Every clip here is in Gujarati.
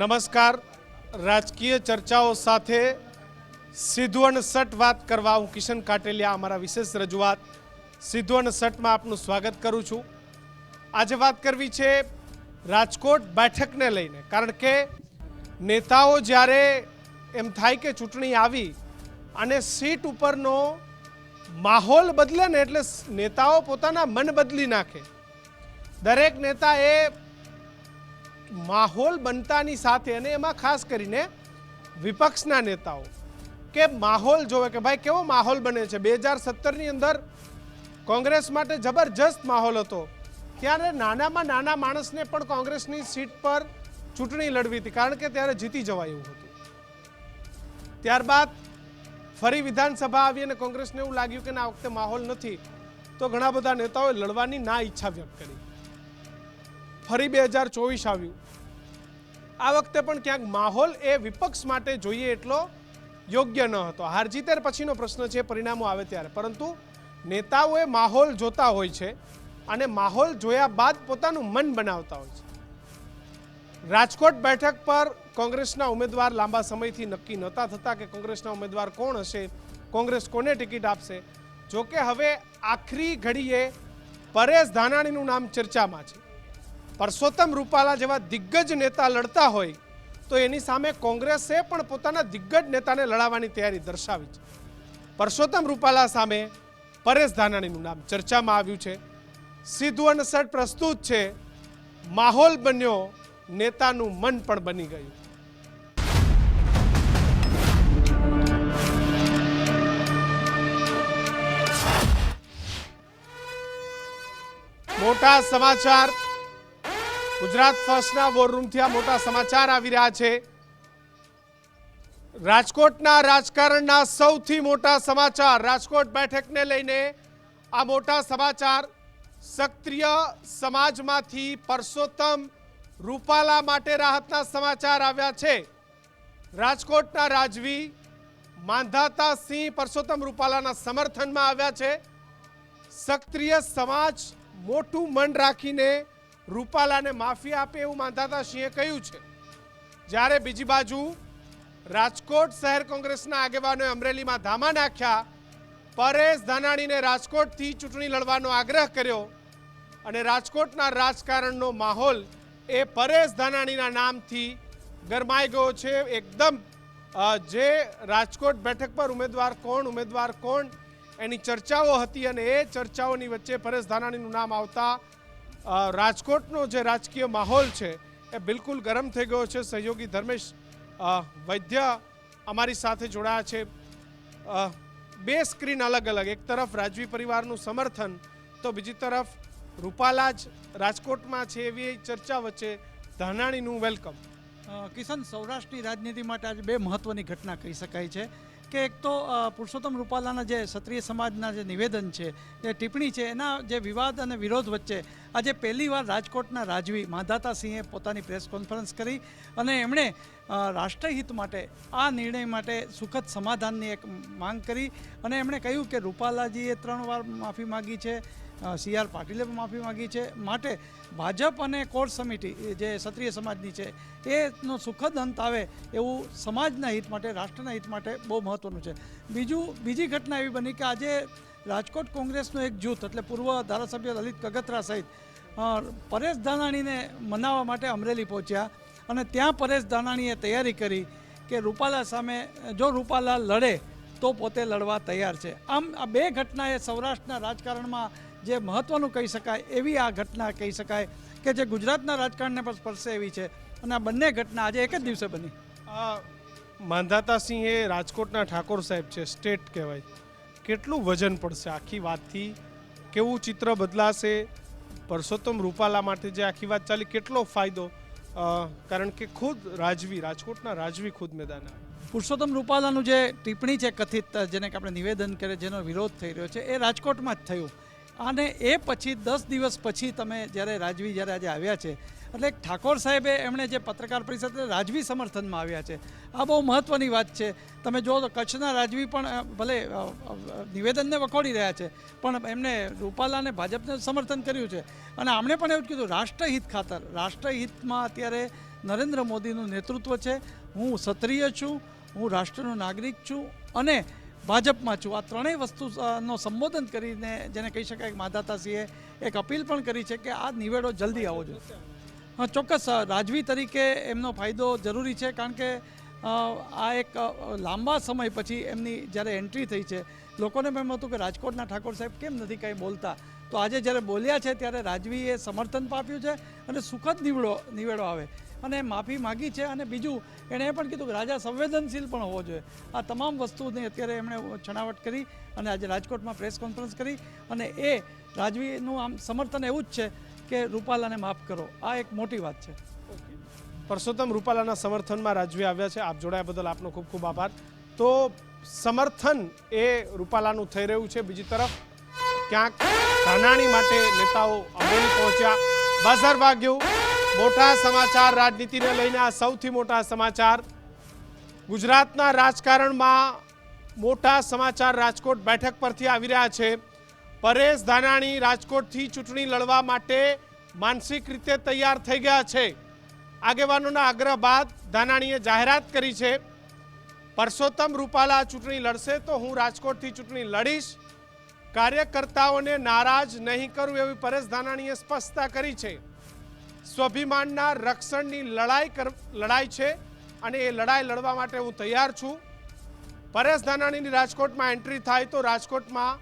નમસ્કાર. રાજકીય ચર્ચાઓ સાથે સીધું અને સટ વાત કરવા હું કિશન કાટેલિયા, અમારા વિશેષ રજૂઆત. સીધું અને સટમાં આપનું સ્વાગત કરું છું. આજે વાત કરવી છે રાજકોટ બેઠકને લઈને. કારણ કે નેતાઓ જ્યારે એમ થાય કે ચૂંટણી આવી અને સીટ ઉપરનો માહોલ બદલે ને એટલે નેતાઓ પોતાના મન બદલી નાખે. દરેક નેતા એ માહોલ બનતાની સાથે અને એમાં ખાસ કરીને વિપક્ષના નેતાઓ કે માહોલ જોવે કે ભાઈ કેવો માહોલ બને છે? બે હજાર સત્તરની અંદર કોંગ્રેસ માટે જબરજસ્ત માહોલ હતો. ત્યારે નાનામાં નાના માણસને પણ કોંગ્રેસની સીટ પર ચૂંટણી લડવી હતી. કારણ કે ત્યારે જીતી જવાય એવું હતું. ત્યારબાદ ફરી વિધાનસભા આવી અને કોંગ્રેસને એવું લાગ્યું કે ના, આ વખતે માહોલ નથી. તો ઘણા બધા નેતાઓએ લડવાની ના ઈચ્છા વ્યક્ત કરી. ફરી બે હજાર ચોવીસ આવ્યું. આ વખતે પણ ક્યાંક માહોલ એ વિપક્ષ માટે જોઈએ એટલો યોગ્ય ન હતો. હાર જીતેર પછીનો પ્રશ્ન છે, પરિણામો આવે ત્યારે. પરંતુ નેતાઓએ માહોલ જોતા હોય છે અને માહોલ જોયા બાદ પોતાનું મન બનાવતા હોય છે. રાજકોટ બેઠક પર કોંગ્રેસના ઉમેદવાર લાંબા સમયથી નક્કી નહોતા થતા કે કોંગ્રેસના ઉમેદવાર કોણ હશે, કોંગ્રેસ કોને ટિકિટ આપશે? જોકે હવે આખરી ઘડીએ પરેશ ધાનાણીનું નામ ચર્ચામાં છે. પરસોત્તમ રૂપાલા જેવા દિગ્ગજ નેતા લડતા હોય તો એની સામે કોંગ્રેસે પણ પોતાના દિગ્ગજ નેતાને લડાવવાની તૈયારી દર્શાવી છે. પરસોત્તમ રૂપાલા સામે પરેશ ધાનાણીનું નામ ચર્ચામાં આવ્યું છે. સીધું અને સટ પ્રસ્તુત છે, માહોલ બન્યો, નેતાનું મન પણ બની ગયું. મોટા સમાચાર ગુજરાત ફર્સ્ટના વોર રૂમથી આ મોટા સમાચાર આવી રહ્યા છે. રાજકોટના રાજકારણના સૌથી મોટા સમાચાર. રાજકોટ બેઠકને લઈને આ મોટા સમાચાર. સક્રિય સમાજમાંથી પરસોત્તમ રૂપાલા માટે રાહતના સમાચાર આવ્યા છે. રાજકોટના રાજવી માંધાતા સિંહ પરસોત્તમ રૂપાલાના સમર્થનમાં આવ્યા છે. સક્રિય સમાજ મોટું મન રાખીને રૂપાલાને માફી આપે એવું માંધાતા સિંહે કહ્યું છે. જ્યારે બીજી બાજુ રાજકોટ શહેર કોંગ્રેસના આગેવાનોએ અમરેલીમાં ધામા નાખ્યા, પરેશ ધાનાણીને રાજકોટથી ચૂંટણી લડવાનો આગ્રહ કર્યો અને રાજકોટના રાજકારણનો માહોલ એ પરેશ ધાનાણીના નામથી ગરમાઈ ગયો છે. એકદમ જે રાજકોટ બેઠક પર ઉમેદવાર કોણ ઉમેદવાર કોણ, એની ચર્ચાઓ હતી અને એ ચર્ચાઓની વચ્ચે પરેશ ધાનાણીનું નામ આવતા રાજકોટનો જે રાજકીય માહોલ છે એ બિલકુલ ગરમ થઈ ગયો છે. સહયોગી ધર્મેશ વૈદ્ય અમારી સાથે જોડાયા છે. બે સ્ક્રીન અલગ અલગ. એક તરફ રાજવી પરિવારનું સમર્થન, તો બીજી તરફ રૂપાલાજ રાજકોટમાં છે એવી ચર્ચા વચ્ચે ધાનાણીનું વેલકમ. કિશન સૌરાષ્ટ્રની રાજનીતિ માટે આજે બે મહત્વની ઘટના કહી શકાય છે. કે એક તો પુરુષોત્તમ રૂપાલાના જે ક્ષત્રિય સમાજના જે નિવેદન છે, જે ટિપ્પણી છે, એના જે વિવાદ અને વિરોધ વચ્ચે આજે પહેલીવાર રાજકોટના રાજવી માધાતા સિંહે પોતાની પ્રેસ કોન્ફરન્સ કરી અને એમણે રાષ્ટ્રહિત માટે આ નિર્ણય માટે સુખદ સમાધાનની એક માંગ કરી અને એમણે કહ્યું કે રૂપાલાજીએ ત્રણ વાર માફી માગી છે સી આર પાટીલે પણ માફી માગી છે. માટે ભાજપ અને કોર સમિટી જે ક્ષત્રિય સમાજની છે, એનો સુખદ અંત આવે એવું સમાજના હિત માટે, રાષ્ટ્રના હિત માટે બહુ મહત્ત્વનું છે. બીજું, બીજી ઘટના એવી બની કે આજે રાજકોટ કોંગ્રેસનું એક જૂથ, એટલે પૂર્વ ધારાસભ્ય લલિત કગતરા સહિત પરેશ ધાનાણીને મનાવવા માટે અમરેલી પહોંચ્યા અને ત્યાં પરેશ ધાનાણીએ તૈયારી કરી કે રૂપાલા સામે, જો રૂપાલા લડે, તો પોતે લડવા તૈયાર છે. આમ આ બે ઘટનાએ સૌરાષ્ટ્રના રાજકારણમાં જે મહત્ત્વનું કહી શકાય એવી આ ઘટના કહી શકાય કે જે ગુજરાતના રાજકારણને પણ સ્પર્શે એવી છે. અને આ બંને ઘટના આજે એક જ દિવસે બની. માંધાતાસિંહ માંધાતા સિંહ એ રાજકોટના ઠાકોર સાહેબ છે સ્ટેટ કહેવાય. કેટલું વજન પડશે આખી વાતથી? કેવું ચિત્ર બદલાશે? પરસોત્તમ રૂપાલા માટે જે આખી વાત ચાલી કેટલો ફાયદો? કારણ કે ખુદ રાજવી રાજકોટના રાજવી ખુદ મેદાન આવ્યા. પુરુષોત્તમ રૂપાલાનું જે ટિપ્પણી છે કથિત જેને કે આપણે નિવેદન કરે જેનો વિરોધ થઈ રહ્યો છે એ રાજકોટમાં જ થયું. અને એ પછી દસ દિવસ પછી તમે જ્યારે રાજવી જ્યારે આજે આવ્યા છે, એટલે ઠાકોર સાહેબે એમણે જે પત્રકાર પરિષદ રાજવી સમર્થનમાં આવ્યા છે, આ બહુ મહત્ત્વની વાત છે. તમે તો કચ્છના રાજવી પણ ભલે નિવેદનને વખોડી રહ્યા છે, પણ એમને રૂપાલાને ભાજપને સમર્થન કર્યું છે. અને આમણે પણ એવું જ કીધું, રાષ્ટ્રહિત ખાતર, રાષ્ટ્રહિતમાં અત્યારે નરેન્દ્ર મોદીનું નેતૃત્વ છે. હું ક્ષત્રિય છું, હું રાષ્ટ્રનો નાગરિક છું અને ભાજપમાં છું. આ ત્રણેય વસ્તુ નો સંબોધન કરીને જેને કહી શકાય કે માધાતાસિંહે એક અપીલ પણ કરી છે કે આ નિવેડો જલ્દી આવવો જોઈએ. હા, ચોક્કસ રાજવી તરીકે એમનો ફાયદો જરૂરી છે કારણ કે આ એક લાંબા સમય પછી એમની જ્યારે એન્ટ્રી થઈ છે, લોકોને એમ હતું કે રાજકોટના ઠાકોર સાહેબ કેમ નથી કાંઈ બોલતા? તો આજે જ્યારે બોલ્યા છે ત્યારે રાજવીએ સમર્થન પણ આપ્યું છે અને સુખદ નિવડો, નિવેડો આવે. અને માફી માગી છે. અને બીજું, એણે એ પણ કીધું કે રાજા સંવેદનશીલ પણ હોવો જોઈએ. આ તમામ વસ્તુની અત્યારે એમણે છણાવટ કરી અને આજે રાજકોટમાં પ્રેસ કોન્ફરન્સ કરી. અને એ રાજવીનું આમ સમર્થન એવું જ છે કે રૂપાલાને માફ કરો. આ એક મોટી વાત છે. પરસોત્તમ રૂપાલાના સમર્થનમાં રાજવી આવ્યા છે. આપ જોડાયા બદલ આપનો ખૂબ ખૂબ આભાર. તો સમર્થન એ રૂપાલાનું થઈ રહ્યું છે. બીજી તરફ, ક્યાંક ધાનાણી માટે નેતાઓ અમરેલી પહોંચ્યા. બજાર વાગ્યું. મોટા સમાચાર રાજનીતિને લઈને આ સૌથી મોટા સમાચાર. ગુજરાતના રાજકારણમાં મોટા સમાચાર રાજકોટ બેઠક પરથી આવી રહ્યા છે. પરેશ ધાનાણી રાજકોટથી ચૂંટણી લડવા માટે માનસિક રીતે તૈયાર થઈ ગયા છે. આગેવાનોના આગ્રહ બાદ ધાનાણીએ જાહેરાત કરી છે. પરસોત્તમ રૂપાલા ચૂંટણી લડશે તો હું રાજકોટથી ચૂંટણી લડીશ. કાર્યકર્તાઓને નારાજ નહીં કરું એવી પરેશ ધાનાણીએ સ્પષ્ટતા કરી છે. સ્વાભિમાનના રક્ષણની લડાઈ કર, લડાઈ છે અને એ લડાઈ લડવા માટે હું તૈયાર છું. પરેશ ધાનાણીની રાજકોટમાં એન્ટ્રી થાય તો રાજકોટમાં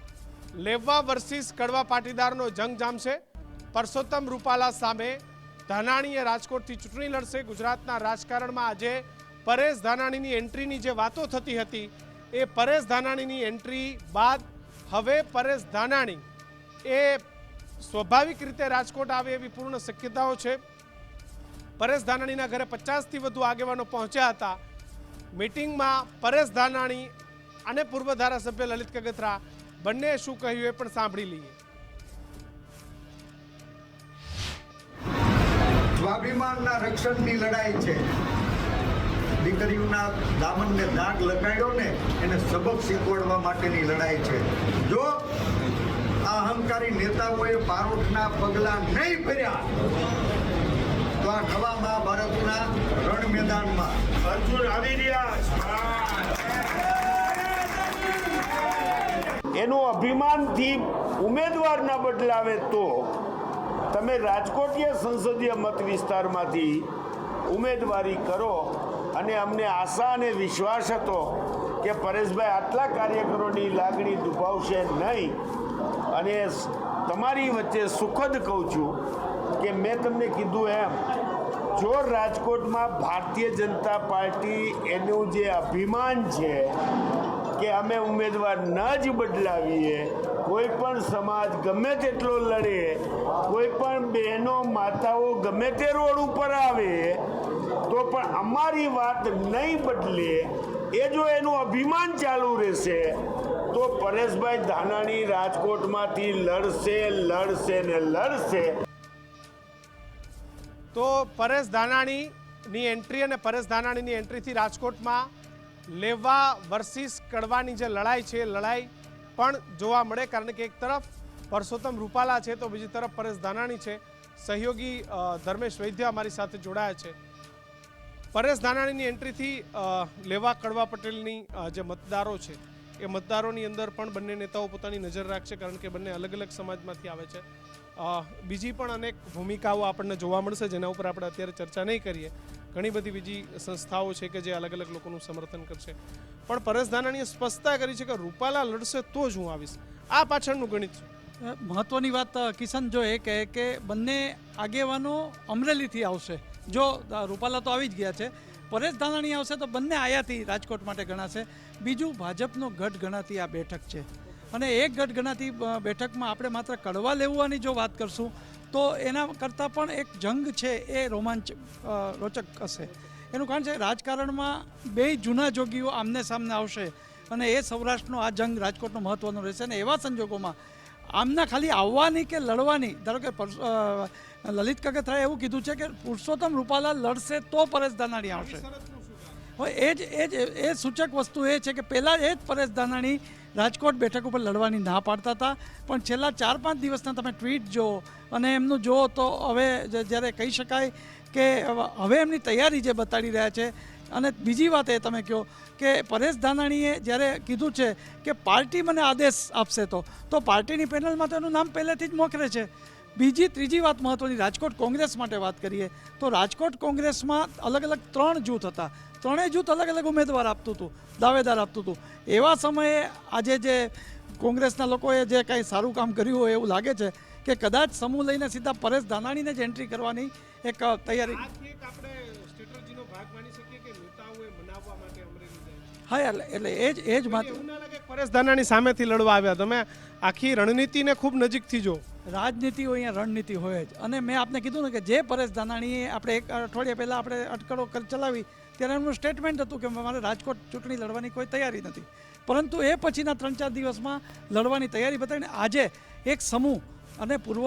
લેવા વર્સિસ કડવા પાટીદારનો જંગ જામશે. પરસોત્તમ રૂપાલા સામે ધાનાણીએ રાજકોટથી ચૂંટણી લડશે. ગુજરાતના રાજકારણમાં આજે પરેશ ધાનાણીની એન્ટ્રીની જે વાતો થતી હતી, એ પરેશ ધાનાણીની એન્ટ્રી બાદ હવે પરેશ ધાનાણી એ સ્વાભાવિક રીતે રાજકોટ આવે એવી પૂર્ણ શક્યતાઓ છે. પરેશ ધાનાણીના ઘરે પચાસથી વધુ આગેવાનો પહોંચ્યા હતા. મીટિંગમાં પરેશ ધાનાણી અને પૂર્વ ધારાસભ્ય લલિત કગથરા બંને શું કહ્યું એ પણ સાંભળી લઈએ. સ્વાભિમાનના રક્ષણની લડાઈ છે. દીકરીઓના દામનને દાગ લગાડ્યો ને એને સબક શીખવાડવા માટેની લડાઈ છે. જો અહંકારી નેતાઓએ બારોટના પગલા નહીં ભર્યા. તો આ નવા મહાભારતના રણ મેદાનમાં. અર્જુન આવી રહ્યા. એનું અભિમાનથી ઉમેદવાર ના બદલાવે તો તમે રાજકોટીય સંસદીય મત વિસ્તારમાંથી ઉમેદવારી કરો અને અમને આશા અને વિશ્વાસ હતો કે પરેશભાઈ આટલા કાર્યકરોની લાગણી દુભાવશે નહીં. અને તમારી વચ્ચે સુખદ કહું છું કે મેં તમને કીધું એમ, જો રાજકોટમાં ભારતીય જનતા પાર્ટી એનું જે અભિમાન છે કે અમે ઉમેદવાર ન જ બદલાવીએ, કોઈ પણ સમાજ ગમે તેટલો લડે, કોઈ પણ બહેનો માતાઓ ગમે તે રોડ ઉપર આવે, તો પણ અમારી વાત નહીં બદલે, એ જો એનું અભિમાન ચાલુ રહેશે તો પરેશભાઈ ધાનાણી રાજકોટમાંથી લડશે લડશે ને લડશે. તો પરેશ ધાનાણીની એન્ટ્રી અને પરેશ ધાનાણીની એન્ટ્રીથી રાજકોટમાં લેવા વર્સિસ કડવાની જે લડાઈ છે લડાઈ પણ જોવા મળે કારણ કે એક તરફ પરસોત્તમ રૂપાલા છે, તો બીજી તરફ પરેશ ધાનાણી છે. સહયોગી ધર્મેશ વૈદ્ય અમારી સાથે જોડાયા છે. પરેશ ધાનાણીની એન્ટ્રીથી લેવા કડવા પટેલની જે મતદારો છે એ મતદારોની અંદર પણ બંને નેતાઓ પોતાની નજર રાખશે, કારણ કે બંને અલગ અલગ સમાજમાંથી આવે છે. બીજી પણ અનેક ભૂમિકાઓ આપણને જોવા મળશે, જેના ઉપર આપણે અત્યારે ચર્ચા નહીં કરીએ. ઘણી બધી બીજી સંસ્થાઓ છે કે જે અલગ અલગ લોકોનું સમર્થન કરશે. પણ પરેશ ધાનાણીએ સ્પષ્ટતા કરી છે કે રૂપાલા લડશે તો જ હું આવીશ. આ પાછળનું ગણિત મહત્વની વાત કિશન જો એ કહે કે બંને આગેવાનો અમરેલીથી આવશે. જો રૂપાલા તો આવી જ ગયા છે. પરેશ ધાનાણી આવશે તો બંને આયાથી રાજકોટ માટે ગણાશે. બીજું ભાજપનો ગઢ ગણાતી આ બેઠક છે. અને એક ગઢ ગણાતી બેઠકમાં આપણે માત્ર કડવા લેવાની જો વાત કરશું, તો એના કરતાં પણ એક જંગ છે એ રોમાંચ રોચક હશે. એનું કારણ છે રાજકારણમાં બે જૂના જોગીઓ આમને સામને આવશે. અને એ સૌરાષ્ટ્રનો આ જંગ રાજકોટનો મહત્વનો રહેશે અને એવા સંજોગોમાં આમના ખાલી આવવાની કે લડવાની? ધારો કે લલિત કગથરાએ એવું કીધું છે કે પુરુષોત્તમ રૂપાલા લડશે તો પરેશ ધાનાણી આવશે. હવે એ જ એ જ એ સૂચક વસ્તુ એ છે કે પહેલાં એ જ પરેશ ધાનાણી રાજકોટ બેઠક ઉપર લડવાની ના પાડતા હતા. પણ છેલ્લા ચાર પાંચ દિવસના તમે ટ્વીટ જુઓ અને એમનું જુઓ તો હવે જ્યારે કહી શકાય કે હવે એમની તૈયારી જે બતાડી રહ્યા છે. અને બીજી વાત એ તમે કહો કે પરેશ ધાનાણીએ જ્યારે કીધું છે કે પાર્ટી મને આદેશ આપશે તો તો પાર્ટીની પેનલમાં તો એનું નામ પહેલેથી જ મોખરે છે. બીજી, ત્રીજી વાત મહત્વની, રાજકોટ કોંગ્રેસ માટે વાત કરીએ, તો રાજકોટ કોંગ્રેસમાં અલગ અલગ ત્રણ જૂથ હતા. ત્રણેય જૂથ અલગ અલગ ઉમેદવાર આપતું હતું, દાવેદાર આપતું હતું. એવા સમયે આજે જે કોંગ્રેસના લોકોએ જે કાંઈ સારું કામ કર્યું હોય એવું લાગે છે કે કદાચ સમૂહ લઈને સીધા પરેશ ધાનાણીને જ એન્ટ્રી કરવાની એક તૈયારી આપણે હા એટલે એટલે એ જ એ જ માત્ર પરેશ ધાનાણી સામેથી લડવા આવ્યા. તમે આખી રણનીતિને ખૂબ નજીકથી જો રાજનીતિ હોય અહીંયા રણનીતિ હોય જ. અને મેં આપને કીધું ને કે જે પરેશ ધાનાણીએ આપણે એક અઠવાડિયા પહેલાં આપણે અટકળો ચલાવી ત્યારે એમનું સ્ટેટમેન્ટ હતું કે મારે રાજકોટ ચૂંટણી લડવાની કોઈ તૈયારી નથી. પરંતુ એ પછીના ત્રણ ચાર દિવસમાં લડવાની તૈયારી બતાવીને આજે એક સમૂહ અને પૂર્વ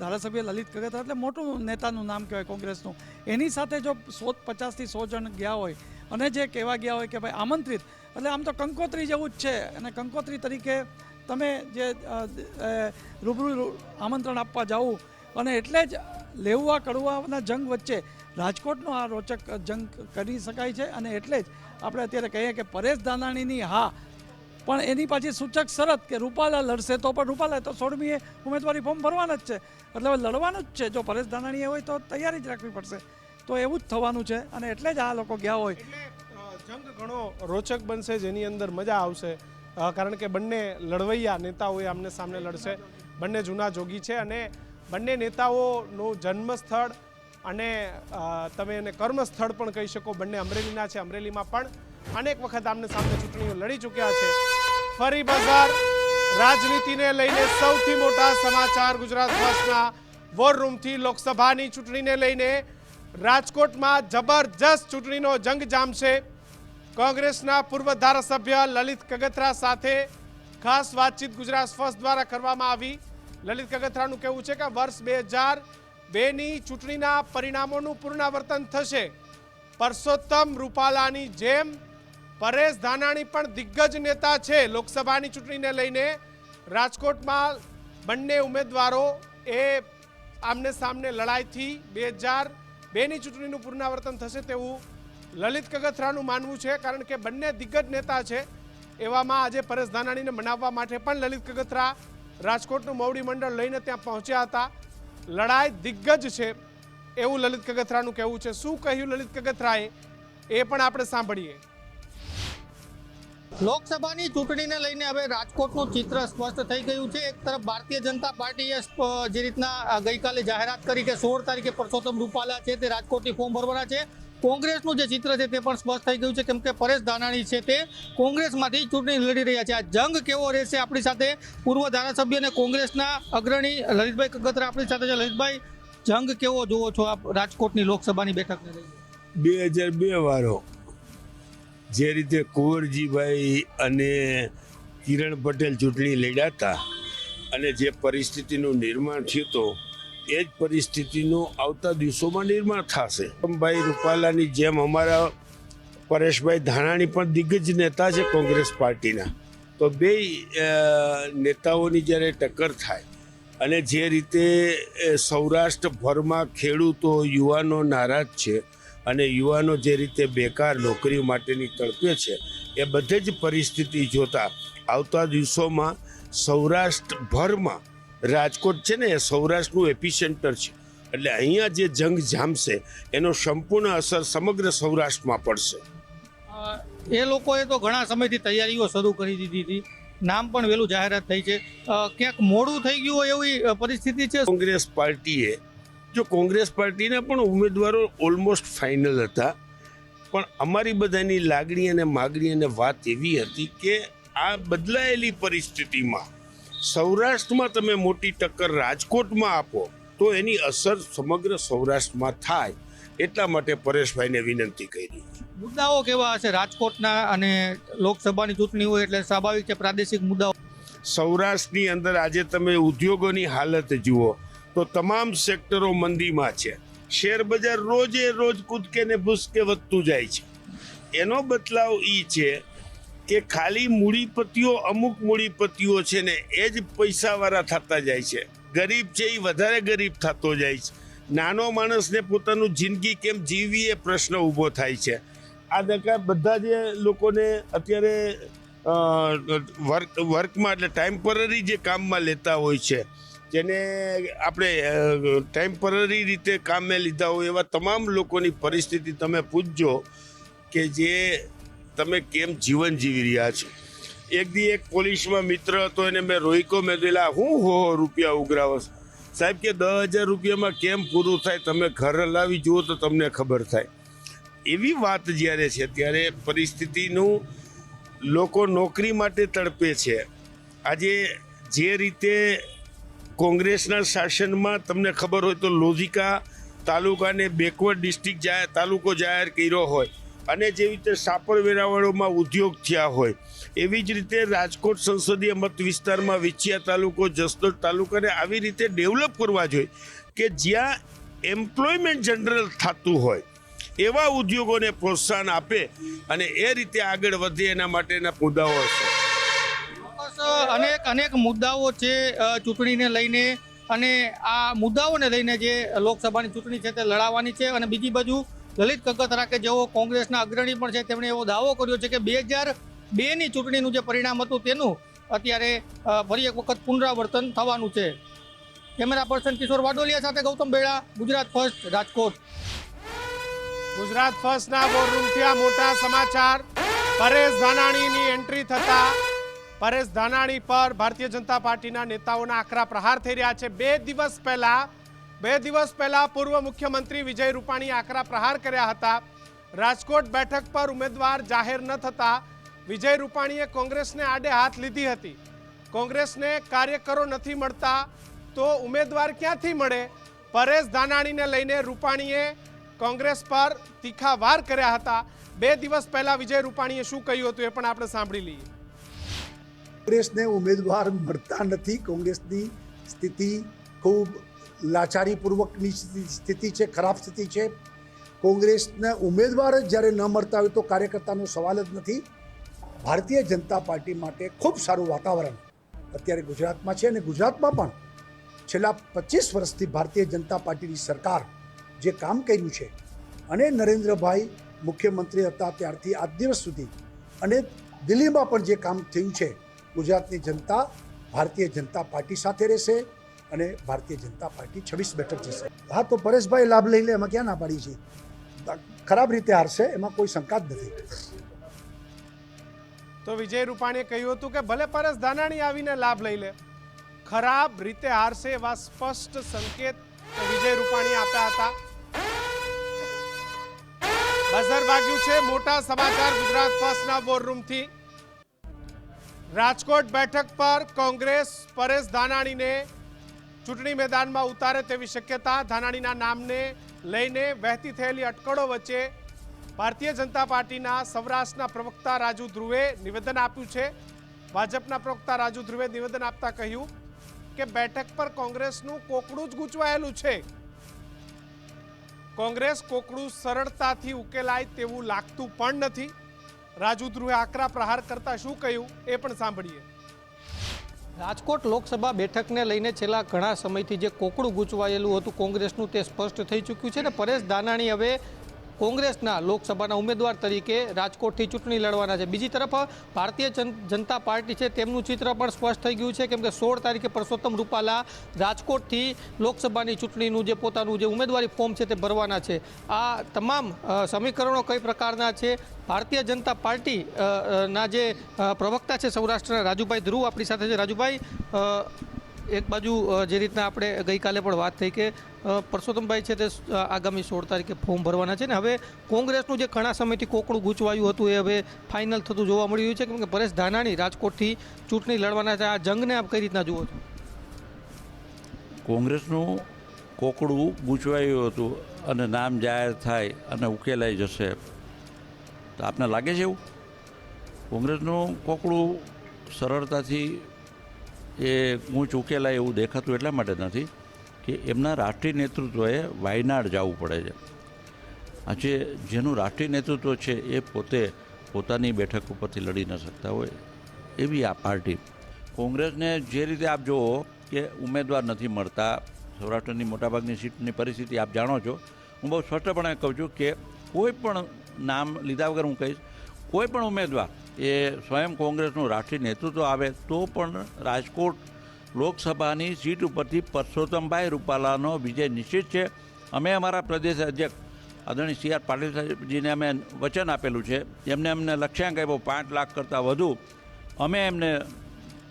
ધારાસભ્ય લલિત કગત એટલે મોટું નેતાનું નામ કહેવાય કોંગ્રેસનું એની સાથે જો સો પચાસથી સો જણ ગયા હોય અને જે કહેવા ગયા હોય કે ભાઈ આમંત્રિત, એટલે આમ તો કંકોત્રી જેવું જ છે. અને કંકોત્રી તરીકે તમે જે રૂબરૂ આમંત્રણ આપવા જાઓ અને એટલે જ લેવા કડવાના જંગ વચ્ચે રાજકોટનો આ રોચક જંગ કરી શકાય છે અને એટલે જ આપણે અત્યારે કહીએ કે પરેશ દાનાણીની હા. પણ એની પાછી સૂચક શરત કે રૂપાલા લડશે તો પણ, રૂપાલા તો સોળમીએ ઉમેદવારી ફોર્મ ભરવાના જ છે. એટલે હવે લડવાનું જ છે. જો પરેશ દાનાણીએ હોય તો તૈયારી જ રાખવી પડશે. તો એવું જ થવાનું છે. અને એટલે જ આ લોકો ગયા હોય. જંગ ઘણો રોચક બનશે, જેની અંદર મજા આવશે. કારણ કે બંને લડવૈયા નેતાઓએ આમને સામને લડશે. બંને જૂના જોગી છે અને બંને નેતાઓનું જન્મસ્થળ અને તમે એને કર્મસ્થળ પણ કહી શકો. બંને અમરેલીના છે, અમરેલીમાં પણ અનેક વખત આમને સામને ચૂંટણીઓ લડી ચૂક્યા છે. ફરી બજાર રાજનીતિને લઈને સૌથી મોટા સમાચાર ગુજરાત ફર્સ્ટના. વોર રૂમથી લોકસભાની ચૂંટણીને લઈને રાજકોટમાં જબરજસ્ત ચૂંટણીનો જંગ જામશે. કોંગ્રેસના પૂર્વ ધારાસભ્ય લલિત કગથરા સાથે ખાસ વાતચીત ગુજરાત ફર્સ્ટ દ્વારા કરવામાં આવી. લલિત કગથરાનું કહેવું છે કે વર્ષ બે હજાર બેની ચૂંટણીના પરિણામોનું પુનરાવર્તન થશે. પરસોત્તમ રૂપાલાની જેમ પરેશ ધાનાણી પણ દિગ્ગજ નેતા છે લોકસભાની ચૂંટણીને લઈને. રાજકોટમાં બંને ઉમેદવારો એ આમને સામને લડાઈથી બે હજાર બેની ચૂંટણીનું પુનરાવર્તન થશે તેવું લલિત કગથરાનું માનવું છે, કારણ કે બંને દિગ્ગજ નેતા છે. એવામાં આજે પરેશ ધાનાણીને મનાવવા માટે પણ લલિત કગથરા રાજકોટનું મવડી મંડળ લઈને ત્યાં પહોંચ્યા હતા. લડાઈ દિગ્ગજ છે એવું લલિત કગથરાનું કહેવું છે. શું કહ્યું લલિત કગથરાએ? એ પણ આપણે સાંભળીએ. લોકસભાની ચૂંટણીને લઈને હવે રાજકોટનું ચિત્ર સ્પષ્ટ થઈ ગયું છે. એક તરફ ભારતીય જનતા પાર્ટીએ જે રીતના ગઈકાલે જાહેરાત કરી કે સોળ તારીખે પરસોત્તમ રૂપાલા છે તે રાજકોટથી ફોર્મ ભરવાના છે. કોંગ્રેસનું જે ચિત્ર છે તે પણ સ્પષ્ટ થઈ ગયું છે કેમ કે પરેશ ધાનાણી છે તે કોંગ્રેસમાંથી ચૂંટણી લડી રહ્યા છે. આ જંગ કેવો રહેશે આપણી સાથે પૂર્વ ધારાસભ્ય અને કોંગ્રેસના અગ્રણી લલિતભાઈ કગતરા આપણી સાથે છે. લલિતભાઈ, જંગ કેવો જોવો છો આપ રાજકોટની લોકસભાની બેઠકને લઈને? બે હજાર બે વાળો જે રીતે કુંવરજીભાઈ અને કિરણ પટેલ ચૂંટણી લડ્યા અને જે પરિસ્થિતિનું નિર્માણ થયું હતું એ જ પરિસ્થિતિનું આવતા દિવસોમાં નિર્માણ થશે. ભાઈ રૂપાલાની જેમ અમારા પરેશભાઈ ધાનાણી પણ દિગ્ગજ નેતા છે કોંગ્રેસ પાર્ટીના. તો બે નેતાઓની જ્યારે ટક્કર થાય અને જે રીતે સૌરાષ્ટ્રભરમાં ખેડૂતો, યુવાનો નારાજ છે અને યુવાનો જે રીતે બેકાર નોકરીઓ માટેની તડપે છે એ બધે જ પરિસ્થિતિ જોતા આવતા દિવસોમાં સૌરાષ્ટ્રભરમાં રાજકોટ છે ને એ સૌરાષ્ટ્રનું એપિસેન્ટર છે. એટલે અહીંયા જે જંગ જામશે એનો સંપૂર્ણ અસર સમગ્ર સૌરાષ્ટ્રમાં પડશે. એ લોકોએ તો ઘણા સમયથી તૈયારીઓ શરૂ કરી દીધી હતી. નામ પણ વહેલું જાહેરાત થઈ છે. ક્યાંક મોડું થઈ ગયું હોય એવી પરિસ્થિતિ છે? કોંગ્રેસ પાર્ટીએ જો કોંગ્રેસ પાર્ટીના પણ ઉમેદવારો ઓલમોસ્ટ ફાઇનલ હતા પણ અમારી બધાની લાગણી અને માગણી અને વાત એવી હતી કે આ બદલાયેલી પરિસ્થિતિમાં સૌરાષ્ટ્રમાં તમે મોટી ટક્કર રાજકોટમાં આપો તો એની અસર સમગ્ર સૌરાષ્ટ્રમાં થાય એટલા માટે પરેશભાઈને વિનંતી કરી. મુદ્દાઓ કેવા હશે? રાજકોટના અને લોકસભાની ચૂંટણી હોય એટલે સ્વાભાવિક છે પ્રાદેશિક મુદ્દાઓ. સૌરાષ્ટ્રની અંદર આજે તમે ઉદ્યોગોની હાલત જુઓ તો તમામ સેક્ટરો મંદીમાં છે. શેર બજાર રોજે રોજ કૂદકે ને ભૂસકે વધતું જાય છે. એનો બદલાવ એ છે કે ખાલી મૂડીપતિઓ અમુક મૂડીપતિઓ છે ને એ જ પૈસાવાળા થતા જાય છે. ગરીબ છે એ વધારે ગરીબ થતો જાય છે. નાનો માણસને પોતાનું જિંદગી કેમ જીવવી એ પ્રશ્ન ઊભો થાય છે. આ દરકાર બધા જે લોકોને અત્યારે વર્ક, વર્કમાં એટલે ટેમ્પરરી જે કામમાં લેતા હોય છે જેને આપણે ટેમ્પરરી રીતે કામે લીધા હોય એવા તમામ લોકોની પરિસ્થિતિ તમે પૂછજો કે જે તમે કેમ જીવન જીવી રહ્યા છો. એક દી એક પોલીસમાં મિત્ર હતો એને મેં રોઈકો મેં દેલા હું હો રૂપિયા ઉઘરાવો છો?" સાહેબ કે, દસ હજાર રૂપિયામાં કેમ પૂરું થાય? તમે ઘર લાવી જુઓ તો તમને ખબર થાય. એવી વાત જ્યારે છે, ત્યારે પરિસ્થિતિનું લોકો નોકરી માટે તડપે છે. આજે જે રીતે કોંગ્રેસના શાસનમાં તમને ખબર હોય તો લોધિકા તાલુકાને બેકવર્ડ ડિસ્ટ્રિક્ટ જાહેર તાલુકો જાહેર કર્યો હોય અને જેવી રીતે સાપર વેરાવળોમાં ઉદ્યોગ થયા હોય, એવી જ રીતે રાજકોટ સંસદીય મત વિસ્તારમાં વિછિયા તાલુકો, જસદણ તાલુકાને આવી રીતે ડેવલપ કરવા જોઈએ કે જ્યાં એમ્પ્લોયમેન્ટ જનરલ થતું હોય, એવા ઉદ્યોગોને પ્રોત્સાહન આપે અને એ રીતે આગળ વધે એના માટેના મુદ્દાઓ હશે. અનેક અનેક મુદ્દાઓ છે ચૂંટણીને લઈને અને આ મુદ્દાઓને લઈને જે લોકસભાની ચૂંટણી છે તે લડાવવાની છે અને બીજી બાજુ લલિત કગતરા કે જેઓ કોંગ્રેસના અગ્રણી પણ છે, તેમણે એવો દાવો કર્યો છે કે બે હજાર બેની ચૂંટણીનું જે પરિણામ હતું તેનું અત્યારે ફરી એક વખત પુનરાવર્તન થવાનું છે. કેમેરા પર્સન કિશોર વાડોલિયા સાથે ગૌતમ બેડા, ગુજરાત ફર્સ્ટ, રાજકોટ. ગુજરાત ફર્સ્ટના બોર્ડરૂમથી આ મોટા સમાચાર પરેશ ધાનાણીની એન્ટ્રી થતા પરેશ ધાનાણી પર ભારતીય જનતા પાર્ટીના નેતાઓના આકરા પ્રહાર થઈ રહ્યા છે. બે દિવસ પહેલા, બે દિવસ પહેલા પૂર્વ મુખ્યમંત્રી વિજય રૂપાણીએ આકરા પ્રહાર કર્યા હતા. રાજકોટ બેઠક પર ઉમેદવાર જાહેર ન થતા વિજય રૂપાણીએ કોંગ્રેસને આડે હાથ લીધી હતી. કોંગ્રેસને કાર્યકરો નથી મળતા તો ઉમેદવાર ક્યાંથી મળે? પરેશ ધાનાણીને લઈને રૂપાણીએ કોંગ્રેસ પર તીખા વાર કર્યા હતા. બે દિવસ પહેલા વિજય રૂપાણીએ શું કહ્યું હતું એ પણ આપણે સાંભળી લઈએ. કોંગ્રેસને ઉમેદવાર મળતા નથી. કોંગ્રેસની સ્થિતિ ખૂબ લાચારીપૂર્વકની સ્થિતિ- છે, ખરાબ સ્થિતિ છે. કોંગ્રેસને ઉમેદવાર જ જ્યારે ન મળતા હોય તો કાર્યકર્તાનો સવાલ જ નથી. ભારતીય જનતા પાર્ટી માટે ખૂબ સારું વાતાવરણ અત્યારે ગુજરાતમાં છે અને ગુજરાતમાં પણ છેલ્લા પચીસ વર્ષથી ભારતીય જનતા પાર્ટીની સરકાર જે કામ કર્યું છે અને નરેન્દ્રભાઈ મુખ્યમંત્રી હતા ત્યારથી આજ દિવસ સુધી અને દિલ્હીમાં પણ જે કામ થયું છે ગુજરાતની જનતા ભારતીય જનતા પાર્ટી સાથે રહેશે અને ભારતીય જનતા પાર્ટી છવ્વીસ બેઠક જશે હા, તો પરેશભાઈ લાભ લઈ લે, એમાં ક્યાં ના પાડી છે? ખરાબ રીતે હારશે, એમાં કોઈ શંકા જ નથી. તો વિજય રૂપાણીએ કહ્યું હતું કે ભલે પરેશ ધાનાણી આવીને લાભ લઈ લે, ખરાબ રીતે હારશે એવા સ્પષ્ટ સંકેત વિજય રૂપાણી આપ્યા હતા. બઝર વાગ્યું છે, મોટા સમાચાર ગુજરાત ફર્સ્ટના વોરરૂમથી રાજકોટ બેઠક પર કોંગ્રેસ પરેશ ધાનાણીને ચૂંટણી મેદાનમાં ઉતારે તેવી શક્યતા ધાનાણીના નામને લઈને વહેતી થયેલી અટકળો વચ્ચે ભારતીય જનતા પાર્ટીના સૌરાષ્ટ્રના પ્રવક્તા રાજુ ધ્રુવે નિવેદન આપ્યું છે. ભાજપના પ્રવક્તા રાજુ ધ્રુવે નિવેદન આપતા કહ્યું કે બેઠક પર કોંગ્રેસનું કોકડું જ ગૂંચવાયેલું છે. કોંગ્રેસ કોકડું સરળતાથી ઉકેલાય તેવું લાગતું પણ નથી. રાજુ ધ્રુવે આકરા પ્રહાર કરતા શું કહ્યું એ પણ સાંભળીએ. રાજકોટ લોકસભા બેઠકને લઈને છેલ્લા ઘણા સમયથી જે કોકડું ગૂંચવાયેલું હતું, કોંગ્રેસનું તે સ્પષ્ટ થઈ ચૂક્યું છે ને પરેશ દાનાણી હવે કોંગ્રેસના લોકસભાના ઉમેદવાર તરીકે રાજકોટથી ચૂંટણી લડવાના છે. બીજી તરફ, ભારતીય જન- જનતા પાર્ટી છે, તેમનું ચિત્ર પણ સ્પષ્ટ થઈ ગયું છે, કેમ કે સોળ તારીખે પરસોત્તમ રૂપાલા રાજકોટથી લોકસભાની ચૂંટણીનું જે પોતાનું જે ઉમેદવારી ફોર્મ છે તે ભરવાના છે. આ તમામ સમીકરણો કઈ પ્રકારના છે? ભારતીય જનતા પાર્ટી ના જે પ્રવક્તા છે સૌરાષ્ટ્રના રાજુભાઈ ધ્રુવ, આપણી સાથે છે. રાજુભાઈ એક બાજુ જે રીતના આપણે ગઈકાલે પણ વાત થઈ કે પરસોત્તમભાઈ છે તે આગામી સોળ તારીખે ફોર્મ ભરવાના છે ને હવે કોંગ્રેસનું જે ઘણા સમયથી કોકડું ગૂંચવાયું હતું એ હવે ફાઇનલ થતું જોવા મળી રહ્યું છે કેમ કે પરેશ ધાનાણી રાજકોટથી ચૂંટણી લડવાના છે. આ જંગને આપ કઈ રીતના જુઓ છો? કોંગ્રેસનું કોકડું ગૂંચવાયું હતું અને નામ જાહેર થાય અને ઉકેલાઈ જશે. તો આપને લાગે છે એવું? કોંગ્રેસનું કોકડું સરળતાથી એ હું ચૂકેલા એવું દેખાતું એટલા માટે નથી કે એમના રાષ્ટ્રીય નેતૃત્વએ વાયનાડ જવું પડે છે. આજે જેનું રાષ્ટ્રીય નેતૃત્વ છે એ પોતે પોતાની બેઠક ઉપરથી લડી ન શકતા હોય એવી આ પાર્ટી. કોંગ્રેસને જે રીતે આપ જુઓ કે ઉમેદવાર નથી મળતા, સૌરાષ્ટ્રની મોટાભાગની સીટની પરિસ્થિતિ આપ જાણો છો. હું બહુ સ્પષ્ટપણે કહું છું કે કોઈ પણ નામ લીધા વગર હું કહીશ, કોઈ પણ ઉમેદવાર એ સ્વયં કોંગ્રેસનું રાષ્ટ્રીય નેતૃત્વ આવે તો પણ રાજકોટ લોકસભાની સીટ ઉપરથી પરસોત્તમભાઈ રૂપાલાનો વિજય નિશ્ચિત છે. અમે અમારા પ્રદેશ અધ્યક્ષ આદરણીય સી આર પાટીલ સાહેબજીને અમે વચન આપેલું છે. એમને અમને લક્ષ્યાંક આપ્યો પાંચ લાખ કરતાં વધુ. અમે એમને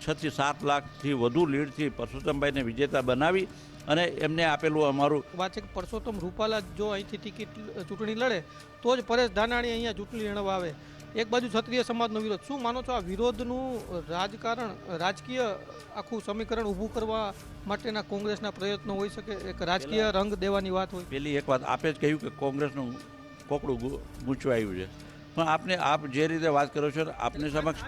છથી સાત લાખથી વધુ લીડથી પરસોત્તમભાઈને વિજેતા બનાવી અને એમને આપેલું અમારું વાત છે કે પરસોત્તમ રૂપાલા જો અહીંથી ટિકિટ ચૂંટણી લડે, તો જ પરેશ ધાનાણી અહીંયા ચૂંટણી લડવા આવે. એક બાજુ ક્ષત્રિય સમાજનો વિરોધ. શું માનો છો આ વિરોધનું રાજકારણ રાજકીય આખું સમીકરણ ઊભું કરવા માટેના કોંગ્રેસના પ્રયત્નો હોઈ શકે? એક રાજકીય રંગ દેવાની વાત હોય. પેલી એક વાત આપે જ કહ્યું કે કોંગ્રેસનું કોકડું ગૂંચવાયું છે. પણ આપને આપ જે રીતે વાત કરો છો આપની સમક્ષ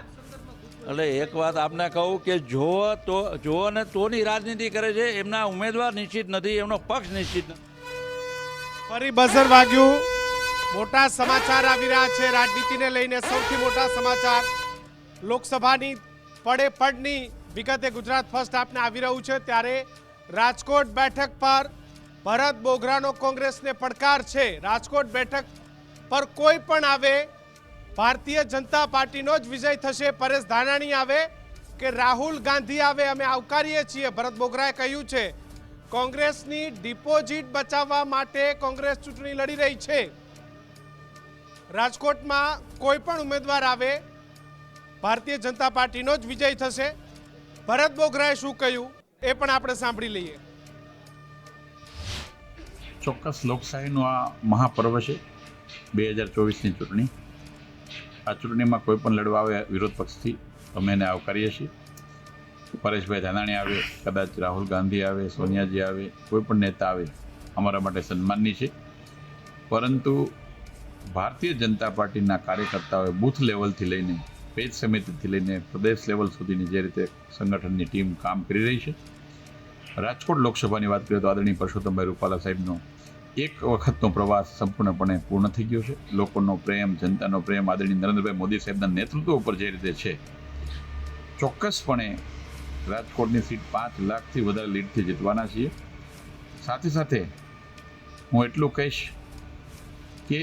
એટલે એક વાત આપને કહું કે જો તો જો ને તોની રાજનીતિ કરે છે એમના ઉમેદવાર નિશ્ચિત નથી એમનો પક્ષ નિશ્ચિત નથી. ફરી બઝર વાગ્યું. મોટા સમાચાર આવી રહ્યા છે. રાજનીતિને લઈને સૌથી મોટા સમાચાર. લોકસભાની પડે પડની વિગતે ગુજરાત ફર્સ્ટ આપને આવી રહ્યું છે. ત્યારે રાજકોટ બેઠક પર ભરત બોગરાનો કોંગ્રેસને પડકાર છે. રાજકોટ બેઠક પર કોઈ પણ આવે, ભારતીય જનતા પાર્ટીનો જ વિજય થશે. પરેશ ધાનાણી આવે કે રાહુલ ગાંધી આવે અમે આવકારીએ છીએ. ભરત બોગરાએ કહ્યું છે, કોંગ્રેસની ડિપોઝિટ બચાવવા માટે કોંગ્રેસ ચૂંટણી લડી રહી છે. રાજકોટમાં કોઈ પણ ઉમેદવાર આવે, ભારતીય જનતા પાર્ટીનો જ વિજય થશે. ભરત બોગરાએ શું કહ્યું એ પણ આપણે સાંભળી લઈએ. ચોક્કસ લોકશાહીનું આ મહાપર્વ છે બે હજાર ચોવીસની ચૂંટણી. આ ચૂંટણીમાં કોઈ પણ લડવા આવે વિરોધ પક્ષથી અમે એને આવકારીએ છીએ. પરેશભાઈ ધાનાણી આવે, કદાચ રાહુલ ગાંધી આવે, સોનિયાજી આવે કોઈ પણ નેતા આવે, અમારા માટે સન્માનની છે. પરંતુ ભારતીય જનતા પાર્ટીના કાર્યકર્તાઓએ બૂથ લેવલથી લઈને પેજ સમિતિથી લઈને પ્રદેશ લેવલ સુધીની જે રીતે સંગઠનની ટીમ કામ કરી રહી છે. રાજકોટ લોકસભાની વાત કરીએ તો આદરણીય પરસોત્તમભાઈ રૂપાલા સાહેબનો એક વખતનો પ્રવાસ સંપૂર્ણપણે પૂર્ણ થઈ ગયો છે. લોકોનો પ્રેમ, જનતાનો પ્રેમ, આદરણીય નરેન્દ્રભાઈ મોદી સાહેબના નેતૃત્વ ઉપર જે રીતે છે, ચોક્કસપણે રાજકોટની સીટ પાંચ લાખથી વધારે લીડથી જીતવાના છીએ. સાથે સાથે હું એટલું કહીશ કે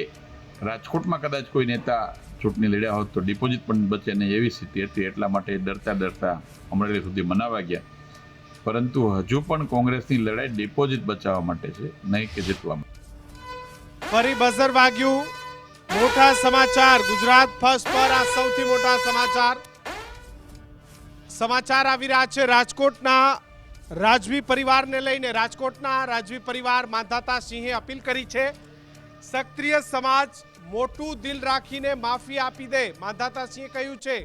રાજકોટમાં કદાચ કોઈ નેતા ચૂંટણી લડ્યા હોત તો ડિપોઝિટ પણ બચે નહીં એવી સ્થિતિ હતી. એટલા માટે ડરતા ડરતા અમરેલી સુધી મનાવા ગયા. પરંતુ હજુ પણ કોંગ્રેસની લડાઈ ડિપોઝિટ બચાવવા માટે છે, નહીં કે જીતવા માટે. ફરી બઝર વાગ્યું. મોટા સમાચાર. ગુજરાત ફર્સ્ટ પર આ સૌથી મોટા સમાચાર. સમાચાર આવી રહ્યા છે રાજકોટના રાજવી પરિવારને લઈને. રાજકોટના રાજવી પરિવાર માંધાતા સિંહે અપીલ કરી છે. સક્રિય સમાજ મોટું દિલ રાખીને માફી આપી દે. માંધાતા સિંહે કહ્યું છે,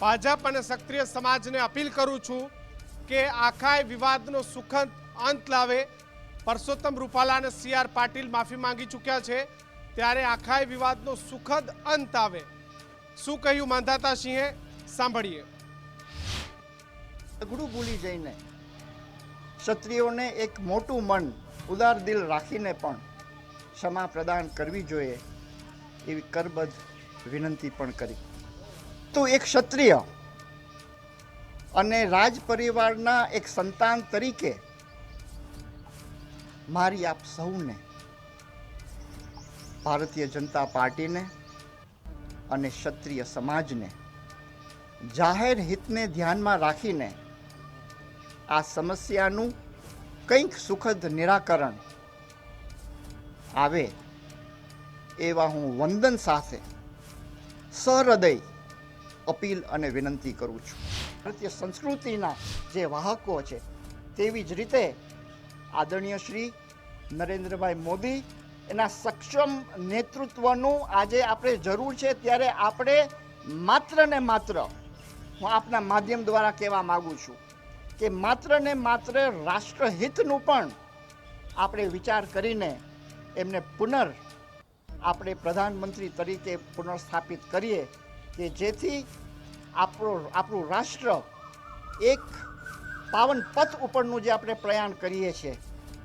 ભાજપ અને સક્રિય સમાજને અપીલ કરું છું કે આખા વિવાદનો સુખદ અંત લાવે. પરસોત્તમ રૂપાલા અને સી આર પાટીલ માફી માંગી ચૂક્યા છે, ત્યારે આખા વિવાદનો સુખદ અંત આવે. શું કહ્યું માંધાતા સિંહે સાંભળીએ. અઘડું ભૂલી જઈને ક્ષત્રિયોને એક મોટું મન, ઉદાર દિલ રાખીને પણ ક્ષમા પ્રદાન કરવી જોઈએ. એવી કરબદ્ધ વિનંતી પણ કરી. તો એક ક્ષત્રિય અને રાજ પરિવારના એક સંતાન તરીકે મારી આપ સૌને, ભારતીય જનતા પાર્ટીને અને ક્ષત્રિય સમાજને જાહેર હિતને ધ્યાનમાં રાખીને આ સમસ્યાનું કંઈક સુખદ નિરાકરણ આવે એવા હું વંદન સાથે સહૃદય અપીલ અને વિનંતી કરું છું. ભારતીય સંસ્કૃતિના જે વાહકો છે, તેવી જ રીતે આદરણીય શ્રી નરેન્દ્રભાઈ મોદી એના સક્ષમ નેતૃત્વનું આજે આપણે જરૂર છે ત્યારે આપણે માત્ર ને માત્ર, હું આપના માધ્યમ દ્વારા કહેવા માગું છું કે માત્ર ને માત્ર રાષ્ટ્રહિતનું પણ આપણે વિચાર કરીને એમને પુનર આપણે પ્રધાનમંત્રી તરીકે પુનઃસ્થાપિત કરીએ કે જેથી આપણો આપણું રાષ્ટ્ર એક પાવન પથ ઉપરનું જે આપણે પ્રયાણ કરીએ છીએ,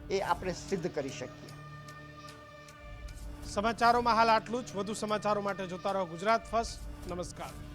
એ આપણે સિદ્ધ કરી શકીએ. સમાચારોમાં હાલ આટલું જ. વધુ સમાચારો માટે જોતા રહો ગુજરાત ફર્સ્ટ. નમસ્કાર.